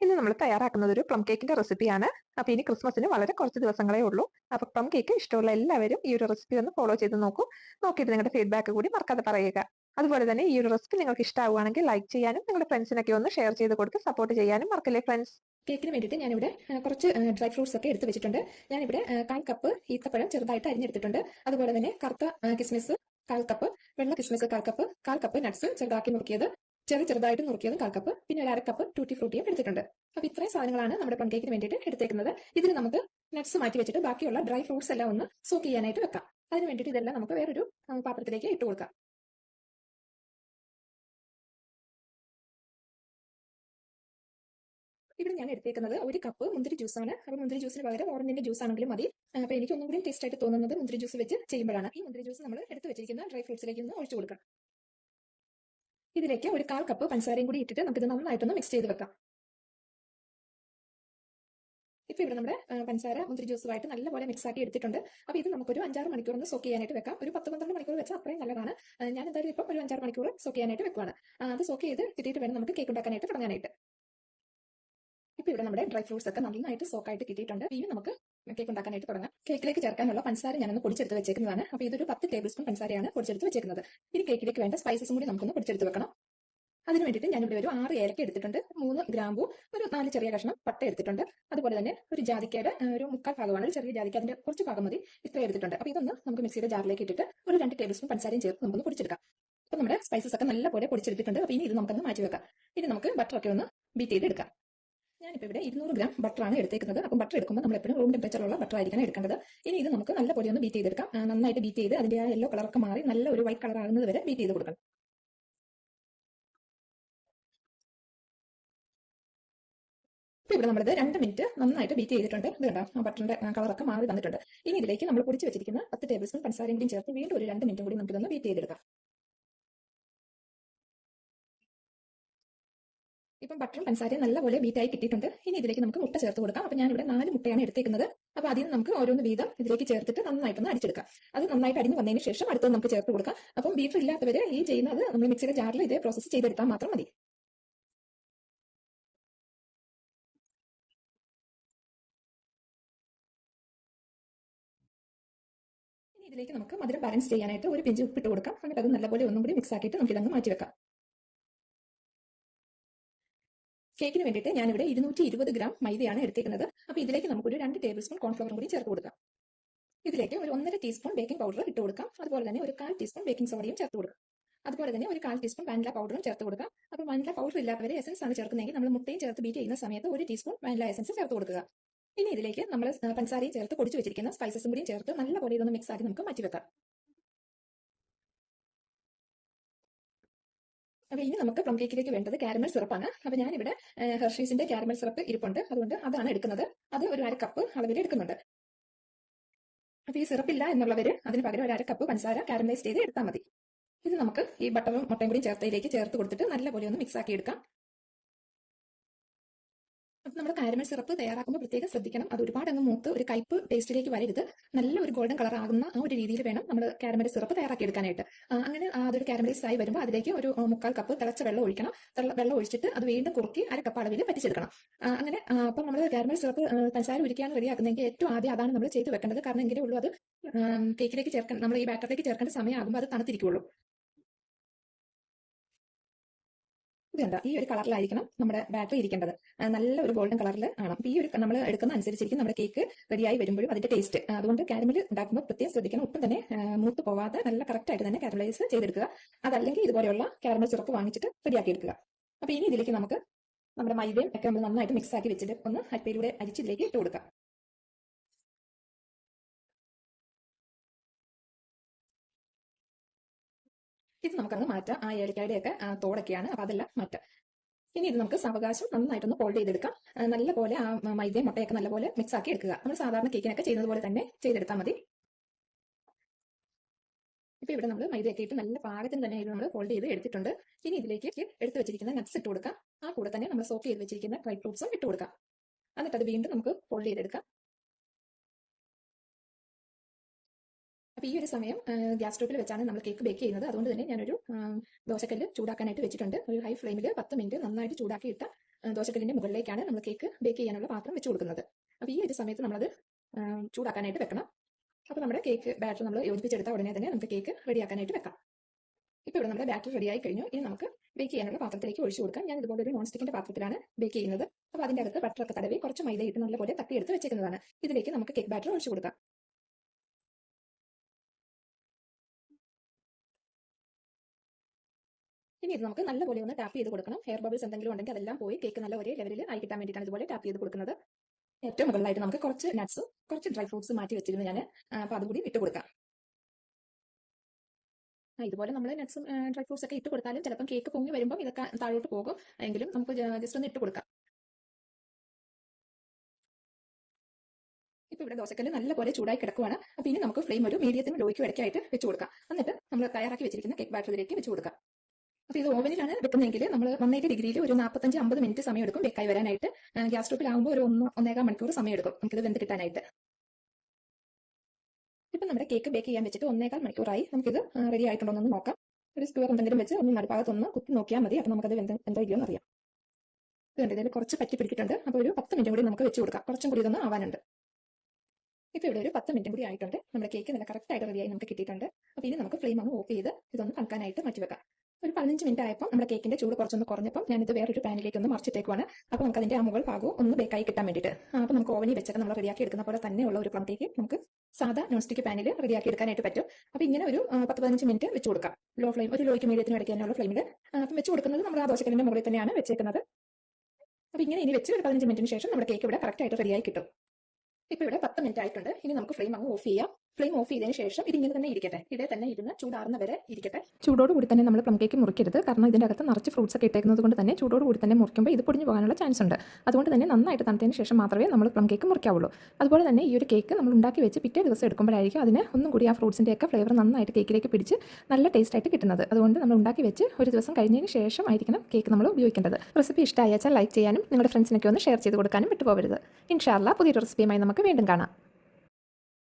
ഇന്ന് നമ്മൾ തയ്യാറാക്കുന്നത് ഒരു പ്ലം കേക്കിന്റെ റെസിപ്പിയാണ് അപ്പൊ ഇനി ക്രിസ്മസിന് വളരെ കുറച്ച് ദിവസങ്ങളേ ഉള്ളൂ. അപ്പൊ പ്ലം കേക്ക് ഇഷ്ടമുള്ള എല്ലാവരും ഈ ഒരു റെസിപ്പി ഒന്ന് ഫോളോ ചെയ്ത് നോക്കൂ. നോക്കിയിട്ട് നിങ്ങളുടെ ഫീഡ്ബാക്ക് കൂടി മറക്കാതെ പറയുക. അതുപോലെ തന്നെ ഈ ഒരു റെസിപ്പി നിങ്ങൾക്ക് ഇഷ്ടമാവുകയാണെങ്കിൽ ലൈക്ക് ചെയ്യാനും നിങ്ങളുടെ ഫ്രണ്ട്സിനൊക്കെ ഒന്ന് ഷെയർ ചെയ്ത് കൊടുത്ത് സപ്പോർട്ട് ചെയ്യാനും മറക്കല്ലേ ഫ്രണ്ട്സ് കേക്കിന് വേണ്ടിയിട്ട് ഞാനിവിടെ കുറച്ച് ഡ്രൈ ഫ്രൂട്ട്സ് ഒക്കെ എടുത്ത് വെച്ചിട്ടുണ്ട്. ഞാനിവിടെ കാൽ കപ്പ് ഈത്തപ്പഴം ചെറുതായിട്ട് അരിഞ്ഞെടുത്തിട്ടുണ്ട്. അതുപോലെ തന്നെ കറുത്ത കിസ്മിസ് കാൽ കപ്പ് വെള്ള കിസ്മിസ് കാൽ കപ്പ് കാൽ കപ്പ് നട്ട്സ് ചെറുതാക്കി നുറുക്കിയത് ചെറു ചെറുതായിട്ട് നുറുക്കിയത് കാൽ കപ്പ് പിന്നെ ഒരു അര കപ്പ് ടൂട്ടി ഫ്രൂട്ടിയും എടുത്തിട്ടുണ്ട്. അപ്പൊ ഇത്രയും സാധനങ്ങളാണ് നമ്മുടെ പൺകേക്കിന് വേണ്ടിയിട്ട് എടുത്തേക്കുന്നത്. ഇതിന് നമുക്ക് നട്ട്സ് മാറ്റി വെച്ചിട്ട് ബാക്കിയുള്ള ഡ്രൈ ഫ്രൂട്ട്സ് എല്ലാം ഒന്ന് സോക്ക് ചെയ്യാനായിട്ട് വെക്കാം. അതിന് വേണ്ടിയിട്ട് ഇതെല്ലാം നമുക്ക് വേറൊരു പാത്രത്തിലേക്ക് ഇട്ട് കൊടുക്കാം. ഇവിടെ ഞാൻ എടുത്തേക്കുന്നത് ഒരു കപ്പ് മുന്തിരി ജ്യൂസാണ് അപ്പോൾ മുന്തിരി ജ്യൂസിന് പകരം ഓറഞ്ചിന്റെ ജ്യൂസ് ആണെങ്കിലും മതി. അപ്പോൾ എനിക്ക് ഒന്നും കൂടി ടേസ്റ്റ് ആയിട്ട് തോന്നുന്നത് മുന്തിരി ജ്യൂസ് വെച്ച് ചെയ്യുമ്പോഴാണ്. ഈ മുന്തിരി ജ്യൂസ് നമ്മൾ എടുത്ത് വെച്ചിരിക്കുന്ന ഡ്രൈ ഫ്രൂട്ട്സിലേക്ക് ഒന്ന് ഒഴിച്ചു കൊടുക്കാം ഇതിലേക്ക് ഒരു കാൽ കപ്പ് പഞ്ചസാരയും കൂടി ഇട്ടിട്ട് നമുക്കിത് നന്നായിട്ടൊന്ന് മിക്സ് ചെയ്ത് വെക്കാം. ഇപ്പൊ ഇവിടെ നമ്മുടെ പഞ്ചസാര മുന്തിരി ജ്യൂസുമായിട്ട് നല്ലപോലെ മിക്സ് ആക്കി എടുത്തിട്ടുണ്ട്. അപ്പോൾ ഇത് നമുക്കൊരു അഞ്ചാറ് മണിക്കൂർ ഒന്ന് സോക്ക് ചെയ്യാനായിട്ട് വെക്കാം. ഒരു പത്ത് പന്ത്രണ്ട് മണിക്കൂർ വെച്ചാൽ അത്രയും നല്ലതാണ്. ഞാൻ എന്തായാലും ഇപ്പം ഒരു അഞ്ചാറ് മണിക്കൂർ സോക്ക് ചെയ്യാനായിട്ട് വെക്കുവാണ്. അത് സോക്ക് ചെയ്ത് കിട്ടിയിട്ട് വേണം നമുക്ക് കേക്ക് ഉണ്ടാക്കാനായിട്ട് തുടങ്ങാനായിട്ട്. ഇപ്പൊ ഇവിടെ നമ്മുടെ ഡ്രൈ ഫ്രൂട്ട്സ് ഒക്കെ നന്നായിട്ട് സോക്ക് ആയിട്ട് കിട്ടിയിട്ടുണ്ട്. ഇനി നമുക്ക് കേക്ക് ഉണ്ടാക്കാനായിട്ട് തുടങ്ങാം. കേക്കിലേക്ക് ചേർക്കാനുള്ള പഞ്ചസാര ഞാനൊന്ന് പൊടിച്ചെടുത്ത് വെച്ചേക്കുന്നതാണ്. അപ്പോൾ ഇതൊരു പത്ത് ടേബിൾ സ്പൂൺ പഞ്ചസാരയാണ് പൊടിച്ചെടുത്ത് വെച്ചേക്കുന്നത്. ഇനി കേക്കിലേക്ക് വേണ്ട സ്പൈസസും കൂടി നമുക്കൊന്ന് പൊടിച്ചെടുത്ത് വെക്കണം. അതിന് വേണ്ടിയിട്ട് ഞാനിവിടെ ഒരു ആറ് ഏലക്ക എടുത്തിട്ടുണ്ട്. മൂന്ന് ഗ്രാമ്പു ഒരു നാല് ചെറിയ കഷ്ണം പട്ട എടുത്തിട്ടുണ്ട്. അതുപോലെ തന്നെ ഒരു ജാതിക്കയുടെ ഒരു മുക്കാൽ ഭാഗമാണ്. ഒരു ചെറിയ ജാതിക്ക അതിന്റെ കുറച്ച് ഭാഗം മതി. ഇത്രയും എടുത്തിട്ടുണ്ട്. അപ്പോൾ ഇതൊന്ന് നമുക്ക് മിക്സിയുടെ ജാറിലേക്ക് ഇട്ടിട്ട് ഒരു രണ്ട് ടേബിൾ സ്പൂൺ പഞ്ചസാരയും ചേർത്ത് നമുക്കൊന്ന് പൊടിച്ചെടുക്കാം. അപ്പോൾ നമ്മുടെ സ്പൈസസ് ഒക്കെ നല്ലപോലെ പൊടിച്ചെടുത്തിട്ടുണ്ട്. അപ്പോൾ ഇനി ഇത് നമുക്കൊന്ന് മാറ്റി വെക്കാം. ഇനി നമുക്ക് ബട്ടർ ഒക്കെ ഒന്ന് ബീറ്റ് ചെയ്തെടുക്കാം. ഞാനിപ്പോൾ ഇവിടെ ഇരുന്നൂറ് ഗ്രാം ബട്ടറാണ് എടുത്തേക്കുന്നത്. അപ്പം ബട്ടർ എടുക്കുമ്പോൾ നമ്മൾ എപ്പോഴും റൂം ടെമ്പറേച്ചറുള്ള ബട്ടർ ആയിരിക്കണം എടുക്കേണ്ടത്. ഇനി ഇത് നമുക്ക് നല്ല പൊടി ഒന്ന് ബീറ്റ് ചെയ്തെടുക്കാം നന്നായിട്ട് ബീറ്റ് ചെയ്ത് അതിന്റെ ആ യെല്ലോ കളറൊക്കെ മാറി നല്ല ഒരു വൈറ്റ് കളർ ആകുന്നത് വരെ ബീറ്റ് ചെയ്ത് കൊടുക്കണം. ഇപ്പോൾ ഇവിടെ നമ്മളിത് രണ്ട് മിനിറ്റ് നന്നായിട്ട് ബീറ്റ് ചെയ്തിട്ടുണ്ട്. ഇത് കണ്ടോ? ആ ബട്ടറിന്റെ കളറൊക്കെ മാറി വന്നിട്ടുണ്ട്. ഇനി ഇതിലേക്ക് നമ്മൾ പൊടിച്ച് വെച്ചിരിക്കുന്ന പത്ത് ടേബിൾ സ്പൂൺ പഞ്ചസാരയും കൂടി ചേർത്ത് വീണ്ടും ഒരു രണ്ട് മിനിറ്റും കൂടി നമുക്കിതൊന്ന് ബീറ്റ് ചെയ്തെടുക്കാം. ഇപ്പം ബട്ടറും പഞ്ചസാരയും നല്ലപോലെ ബീറ്റായി കിട്ടിയിട്ടുണ്ട്. ഇനി ഇതിലേക്ക് നമുക്ക് മുട്ട ചേർത്ത് കൊടുക്കാം. അപ്പം ഞാനിവിടെ നാല് മുട്ടയാണ് എടുത്തേക്കുന്നത്. അപ്പോൾ ആദ്യം നമുക്ക് ഓരോന്ന് വീതം ഇതിലേക്ക് ചേർത്തിട്ട് നന്നായിട്ടൊന്ന് അടിച്ചെടുക്കാം. അത് നന്നായിട്ട് അടിഞ്ഞ് വന്നതിന് ശേഷം അടുത്തത് നമുക്ക് ചേർത്ത് കൊടുക്കാം. അപ്പം ബീറ്റർ ഇല്ലാത്തവര് ഈ ചെയ്യുന്നത് നമ്മൾ മിക്സിയുടെ ജാറിൽ ഇതേ പ്രോസസ്സ് ചെയ്തെടുത്താൽ മാത്രം മതി. ഇതിലേക്ക് നമുക്ക് മധുരം ബാലൻസ് ചെയ്യാനായിട്ട് ഒരു പിഞ്ച് ഉപ്പിട്ട് കൊടുക്കാം. എന്നിട്ട് അത് നല്ലപോലെ ഒന്നും കൂടി മിക്സ് ആക്കിയിട്ട് നമുക്ക് ഇതങ്ങ് മാറ്റി വെക്കാം കേക്കിന് വേണ്ടിയിട്ട് ഞാനിവിടെ ഇരുന്നൂറ്റി ഇരുപത് ഗ്രാം മൈദയാണ് എടുത്തേക്കുന്നത്. അപ്പോൾ ഇതിലേക്ക് നമുക്കൊരു രണ്ട് ടേബിൾ സ്പൂൺ കോൺഫ്ലവറും കൂടി ചേർത്ത് കൊടുക്കാം. ഇതിലേക്ക് ഒരു ഒന്നര ടീസ്പൂൺ ബേക്കിംഗ് പൗഡർ ഇട്ട് കൊടുക്കാം. അതുപോലെ തന്നെ ഒരു കാൽ ടീസ്പൂൺ ബേക്കിംഗ് സോഡയും ചേർത്ത് കൊടുക്കാം. അതുപോലെ തന്നെ ഒരു കാൽ ടീസ്പൂൺ വാനില പൗഡറും ചേർത്ത് കൊടുക്കാം. അപ്പോൾ വാനില പൗഡർ ഇല്ലാത്തവരെ എസൻസ് ആണ് ചേർക്കുന്നതെങ്കിൽ നമ്മൾ മുട്ടയും ചേർത്ത് ബീറ്റ് ചെയ്യുന്ന സമയത്ത് ഒരു ടീസ്പൂൺ വാനില എസൻസ് ചേർത്ത് കൊടുക്കുക. ഇനി ഇതിലേക്ക് നമ്മൾ പഞ്ചസാരയും ചേർത്ത് പൊടിച്ചു വെച്ചിരിക്കുന്ന സ്പൈസസും കൂടിയും ചേർത്ത് നല്ലപോലെ ഇതൊന്ന് മിക്സ് ആക്കി നമുക്ക് മാറ്റി വെക്കാം അപ്പോൾ ഇനി നമുക്ക് പ്ലം കേക്കിലേക്ക് വേണ്ടത് കാരമൽ സിറപ്പാണ് അപ്പൊ ഞാനിവിടെ ഹെർഷീസിന്റെ കാരമൽ സിറപ്പ് ഇരിപ്പുണ്ട്. അതുകൊണ്ട് അതാണ് എടുക്കുന്നത്. അത് ഒരു അര കപ്പ് അളവിൽ എടുക്കുന്നുണ്ട്. അപ്പൊ ഈ സിറപ്പില്ല എന്നുള്ളവർ അതിന് പകരം ഒരു അര കപ്പ് പഞ്ചസാര കാരമലൈസ് ചെയ്ത് എടുത്താൽ മതി. ഇത് നമുക്ക് ഈ ബട്ടറും മുട്ടയും കൂടി ചേർത്തയിലേക്ക് ചേർത്ത് കൊടുത്തിട്ട് നല്ലപോലെ ഒന്ന് മിക്സ് ആക്കി എടുക്കാം. അപ്പം നമ്മൾ കാരമൽ സിറപ്പ് തയ്യാറാക്കുമ്പോൾ പ്രത്യേകം ശ്രദ്ധിക്കണം. അത് ഒരുപാട് അങ്ങ് മൂത്ത് ഒരു കയ്പ് ടേസ്റ്റിലേക്ക് വരരുത്. നല്ല ഒരു ഗോൾഡൻ കളർ ആകുന്ന ആ ഒരു രീതിയിൽ വേണം നമ്മൾ കാരമൽ സിറപ്പ് തയ്യാറാക്കി എടുക്കാനായിട്ട് അങ്ങനെ അതൊരു കാരമലൈസ് ആയി വരുമ്പോൾ അതിലേക്ക് ഒരു മുക്കാൽ കപ്പ് തിളച്ച വെള്ളം ഒഴിക്കണം. വെള്ളം ഒഴിച്ചിട്ട് അത് വീണ്ടും കുറുക്കി അര കപ്പ് അളവിൽ പറ്റിച്ചെടുക്കണം. അങ്ങനെ അപ്പം നമ്മൾ കാരമൽ സിറപ്പ് പഞ്ചസാര ഉരിക്കാണ് റെഡിയാക്കുന്നതെങ്കിൽ ഏറ്റവും ആദ്യം അതാണ് നമ്മൾ ചെയ്തു വെക്കേണ്ടത്. കാരണം എങ്കിലേ ഉള്ളൂ അത് കേക്കിലേക്ക് ചേർക്കാൻ നമ്മൾ ഈ ബാറ്ററിലേക്ക് ചേർക്കേണ്ട സമയമാകുമ്പോൾ അത് തണുത്തിരിക്കുള്ളൂ. ഇത് കണ്ടോ ഈ ഒരു കളറിലായിരിക്കണം നമ്മുടെ ബാറ്ററി ഇരിക്കേണ്ടത്. നല്ല ഒരു ഗോൾഡൻ കളറിൽ ആണ് അപ്പോൾ ഈ ഒരു നമ്മൾ എടുക്കുന്ന അനുസരിച്ചിരിക്കും നമ്മുടെ കേക്ക് റെഡിയായി വരുമ്പോഴും അതിന്റെ ടേസ്റ്റ് അതുകൊണ്ട് കാരമൽ ഉണ്ടാക്കുമ്പോൾ പ്രത്യേകം ശ്രദ്ധിക്കണം. ഒട്ടും തന്നെ മൂത്ത് പോവാതെ നല്ല കറക്റ്റ് ആയിട്ട് തന്നെ കാരമലൈസ് ചെയ്തെടുക്കുക. അതല്ലെങ്കിൽ ഇതുപോലെയുള്ള കാരമൽ സിറപ്പ് വാങ്ങിച്ചിട്ട് റെഡിയാക്കി എടുക്കുക. അപ്പോൾ ഇനി ഇതിലേക്ക് നമുക്ക് നമ്മുടെ മൈദയും ഒക്കെ നമ്മൾ നന്നായിട്ട് മിക്സ് ആക്കി വെച്ചിട്ട് ഒന്ന് അരിപ്പയിലൂടെ അരിച്ചിതിലേക്ക് ഇട്ട് കൊടുക്കാം. ഇത് നമുക്കങ്ങ് മാറ്റാം. ആ ഏലക്കായുടെയൊക്കെ തോടൊക്കെയാണ്. അപ്പം അതെല്ലാം മാറ്റാം. ഇനി ഇത് നമുക്ക് സാവകാശം നന്നായിട്ടൊന്ന് ഫോൾഡ് ചെയ്തെടുക്കാം. നല്ലപോലെ ആ മൈദയും മുട്ടയൊക്കെ നല്ലപോലെ മിക്സ് ആക്കി എടുക്കുക. നമ്മൾ സാധാരണ കേക്കിനൊക്കെ ചെയ്യുന്നത് പോലെ തന്നെ ചെയ്തെടുത്താൽ മതി. ഇപ്പൊ ഇവിടെ നമ്മൾ മൈദയൊക്കെ ഇട്ട് നല്ല പാകത്തിന് തന്നെ ഇത് നമ്മൾ ഫോൾഡ് ചെയ്ത് എടുത്തിട്ടുണ്ട്. ഇനി ഇതിലേക്ക് എടുത്ത് വെച്ചിരിക്കുന്ന നട്ട്സ് ഇട്ട് കൊടുക്കാം. ആ കൂടെ തന്നെ നമ്മൾ സോക്ക് ചെയ്ത് വെച്ചിരിക്കുന്ന ഡ്രൈ ഫ്രൂട്ട്സും ഇട്ട് കൊടുക്കാം. എന്നിട്ട് അത് വീണ്ടും നമുക്ക് ഫോൾഡ് ചെയ്തെടുക്കാം. ഈ ഒരു സമയം ഗ്യാസ് സ്റ്റോപ്പിൽ വെച്ചാണ് നമ്മൾ കേക്ക് ബേക്ക് ചെയ്യുന്നത്. അതുകൊണ്ട് തന്നെ ഞാനൊരു ദോശക്കല്ല് ചൂടാക്കാനായിട്ട് വെച്ചിട്ടുണ്ട്. ഒരു ഹൈ ഫ്ലെയിമിൽ പത്ത് മിനിറ്റ് നന്നായിട്ട് ചൂടാക്കിയിട്ട ദോശക്കല്ലിന്റെ മുകളിലേക്കാണ് നമ്മൾ കേക്ക് ബേക്ക് ചെയ്യാനുള്ള പാത്രം വെച്ച് കൊടുക്കുന്നത്. അപ്പോൾ ഈ ഒരു സമയത്ത് നമ്മളത് ചൂടാക്കാനായിട്ട് വെക്കണം. അപ്പോൾ നമ്മുടെ കേക്ക് ബാറ്റർ നമ്മൾ യോജിപ്പിച്ചെടുത്ത ഉടനെ തന്നെ നമുക്ക് കേക്ക് റെഡിയാക്കാനായിട്ട് വെക്കാം. ഇപ്പോൾ ഇവിടെ നമ്മുടെ ബാറ്റർ റെഡിയായി കഴിഞ്ഞു. ഇനി നമുക്ക് ബേക്ക് ചെയ്യാനുള്ള പാത്രത്തിലേക്ക് ഒഴിച്ചു കൊടുക്കാം. ഞാൻ ഇതുപോലെ ഒരു നോൺ സ്റ്റിക്കിന്റെ പാത്രത്തിലാണ് ബേക്ക് ചെയ്യുന്നത്. അപ്പോൾ അതിന്റെ അകത്ത് ബട്ടറൊക്കെ തടവി കുറച്ച് മൈദ ഇട്ട് നല്ലപോലെ തട്ടിയെടുത്ത് വെച്ചേക്കുന്നതാണ്. ഇതിലേക്ക് നമുക്ക് കേക്ക് ബാറ്റർ ഒഴിച്ചു കൊടുക്കാം. ഇനി ഇത് നമുക്ക് നല്ലപോലെ ഒന്ന് ടാപ്പ് ചെയ്ത് കൊടുക്കണം. ഹെയർ ബബിൾസ് എന്തെങ്കിലും ഉണ്ടെങ്കിൽ അതെല്ലാം പോയി കേക്ക് നല്ല ഒരേ ലെവലിൽ ആയി കിട്ടാൻ വേണ്ടിയിട്ടാണ് ഇതുപോലെ ടാപ്പ് ചെയ്ത് കൊടുക്കുന്നത്. ഏറ്റവും മുകളിലായിട്ട് നമുക്ക് കുറച്ച് നട്ട്സും കുറച്ച് ഡ്രൈ ഫ്രൂട്ട്സ് മാറ്റി വെച്ചിരുന്നു ഞാൻ അപ്പോൾ അതും കൂടി ഇട്ട് കൊടുക്കാം. ഇതുപോലെ നമ്മൾ നട്ട്സും ഡ്രൈ ഫ്രൂട്ട്സ് ഒക്കെ ഇട്ട് കൊടുത്താലും ചിലപ്പോൾ കേക്ക് പൊങ്ങി വരുമ്പോൾ ഇതൊക്കെ താഴോട്ട് പോകും. എങ്കിലും നമുക്ക് ജസ്റ്റ് ഒന്ന് ഇട്ട് കൊടുക്കാം. ഇപ്പൊ ഇവിടെ ദോശക്കല്ല് നല്ലപോലെ ചൂടായി കിടക്കുവാണ്. അപ്പൊ ഇനി നമുക്ക് ഫ്ലെയിം ഒരു മീഡിയത്തിന് ലോയ്ക്ക് ഇടയ്ക്കായിട്ട് വെച്ച് കൊടുക്കാം. എന്നിട്ട് നമ്മൾ തയ്യാറാക്കി വെച്ചിരിക്കുന്ന കേക്ക് ബാറ്ററിലേക്ക് വെച്ച് കൊടുക്കാം. അപ്പോൾ ഇത് ഓവനിലാണ് വെക്കുന്നതെങ്കിൽ നമ്മൾ നന്നായിട്ട് ഡിഗ്രിയിൽ ഒരു നാൽപ്പത്തഞ്ച് അമ്പത് മിനിറ്റ് സമയം എടുക്കും ബേക്കായി വരാനായിട്ട്. ഗ്യാസ് സ്റ്റോപ്പിലാകുമ്പോൾ ഒരു ഒന്ന് ഒന്നേകാൽ മണിക്കൂർ സമയം എടുക്കും നമുക്കിത് വെന്ത് കിട്ടാനായിട്ട്. ഇപ്പം നമ്മുടെ കേക്ക് ബേക്ക് ചെയ്യാൻ വെച്ചിട്ട് ഒന്നേകാൽ മണിക്കൂറായി നമുക്കിത് റെഡി ആയിട്ടുണ്ടോ എന്ന് നോക്കാം. ഒരു സ്ക്വയർ എന്തെങ്കിലും വെച്ച് ഒന്ന് നടുഭാഗത്തൊന്ന് കുത്തി നോക്കിയാൽ മതി. അപ്പോൾ നമുക്കത് വെന്ത് എന്തോ ഇല്ലയോ എന്നറിയാം ഇത് കണ്ടോ ഇതിൽ കുറച്ച് പറ്റി പിടിച്ചിട്ടുണ്ട്. അപ്പോൾ ഒരു പത്ത് മിനിറ്റ് കൂടി നമുക്ക് വെച്ച് കൊടുക്കാം. കുറച്ചും കൂടി ഇതൊന്ന് ആവാനുണ്ട്. ഇപ്പോൾ ഇവിടെ ഒരു പത്ത് മിനിറ്റ് കൂടി ആയിട്ടുണ്ട്. നമ്മുടെ കേക്ക് നല്ല കറക്റ്റ് ആയിട്ട് റെഡിയായി നമുക്ക് കിട്ടിയിട്ടുണ്ട്. അപ്പോൾ ഇനി നമുക്ക് ഫ്ലെയിം ഒന്ന് ഓഫ് ചെയ്ത് ഇതൊന്ന് തണുക്കാനായിട്ട് മാറ്റി വെക്കാം. ഒരു പതിനഞ്ച് മിനിറ്റ് ആയപ്പോൾ നമ്മുടെ കേക്കിന്റെ ചൂട് കുറച്ചൊന്ന് കുറഞ്ഞപ്പോൾ ഞാനിത് വേറൊരു പാനിലേക്ക് ഒന്ന് മറിച്ചിട്ടേക്കുവാണ്. അപ്പോൾ നമുക്ക് അതിന്റെ ആ മുകൾ ഭാഗവും ഒന്ന് ബേക്കായി കിട്ടാൻ വേണ്ടിയിട്ട്. അപ്പോൾ നമുക്ക് ഓവനിൽ വെച്ചൊക്കെ നമ്മൾ റെഡിയാക്കി എടുക്കുന്ന പോലെ തന്നെ ഉള്ള ഒരു പ്ലം നമുക്ക് സാധാ നോൺ സ്റ്റിക്ക് പാനിൽ റെഡിയാക്കി എടുക്കാനായിട്ട് പറ്റും. അപ്പോൾ ഇങ്ങനെ ഒരു പത്ത് പതിനഞ്ച് മിനിറ്റ് വെച്ച് കൊടുക്കാം. ലോ ഫ്ലെയിം ഒരു ലോയ്ക്ക് മീഡിയത്തിന് ഇടയ്ക്ക് തന്നെയുള്ള ഫ്ലെയിമിൽ അപ്പം വെച്ച് കൊടുക്കുന്നത് നമ്മൾ ആ ദോശക്കലിന്റെ മുകളിൽ തന്നെയാണ് വെച്ചേക്കുന്നത്. അപ്പോൾ ഇങ്ങനെ ഇനി വെച്ച് ഒരു പതിനഞ്ച് മിനിറ്റിന് ശേഷം നമ്മുടെ കേക്ക് ഇവിടെ കറക്റ്റ് ആയിട്ട് റെഡിയായി കിട്ടും. ഇപ്പോൾ ഇവിടെ പത്ത് മിനിറ്റ് ആയിട്ടുണ്ട്. ഇനി നമുക്ക് ഫ്ലെയിം അങ്ങ് ഓഫ് ചെയ്യാം. ഫ്ലെയിം ഓഫ് ചെയ്തതിന് ശേഷം ഇതിങ്ങനെ തന്നെ ഇരിക്കട്ടെ. ഇതേ തന്നെ ഇരുന്ന് ചൂടാറുന്ന വരെ ഇരിക്കട്ടെ. ചൂടോട് കൂടി തന്നെ നമ്മൾ പ്ലം കേക്ക് മുറിക്കരുത്. കാരണം ഇതിന്റെ അകത്ത് നിറച്ച് ഫ്രൂട്ട്സ് ഒക്കെ ഇട്ടേക്കുന്നത് കൊണ്ട് തന്നെ ചൂടോട് കൂടി തന്നെ മുറിക്കുമ്പോൾ ഇത് പൊടിഞ്ഞു പോകാനുള്ള ചാൻസ് ഉണ്ട്. അതുകൊണ്ട് തന്നെ നന്നായിട്ട് തണുത്തതിന് ശേഷം മാത്രമേ നമ്മൾ പ്ലം കേക്ക് മുറിക്കാവുള്ളൂ. അതുപോലെ തന്നെ ഈ ഒരു കേക്ക് നമ്മൾ ഉണ്ടാക്കി വെച്ച് പിറ്റേ ദിവസം എടുക്കുമ്പോഴായിരിക്കും അതിന് ഒന്നും കൂടി ആ ഫ്രൂട്ട്സിന്റെ ഒക്കെ ഫ്ലേവർ നന്നായിട്ട് കേക്കിലേക്ക് പിടിച്ച് നല്ല ടേസ്റ്റ് ആയിട്ട് കിട്ടുന്നത്. അതുകൊണ്ട് നമ്മൾ ഉണ്ടാക്കി വെച്ച് ഒരു ദിവസം കഴിഞ്ഞതിന് ശേഷം ആയിരിക്കണം കേക്ക് നമ്മൾ ഉപയോഗിക്കേണ്ടത്. റെസിപ്പി ഇഷ്ടമായാൽ ലൈക്ക് ചെയ്യാനും നിങ്ങളുടെ ഫ്രണ്ട്സിനൊക്കെ ഒന്ന് ഷെയർ ചെയ്ത് കൊടുക്കാനും വിട്ടുപോകരുത്. ഇൻഷാല്ല പുതിയൊരു റെസിപ്പിയുമായി നമുക്ക് വീണ്ടും കാണാം.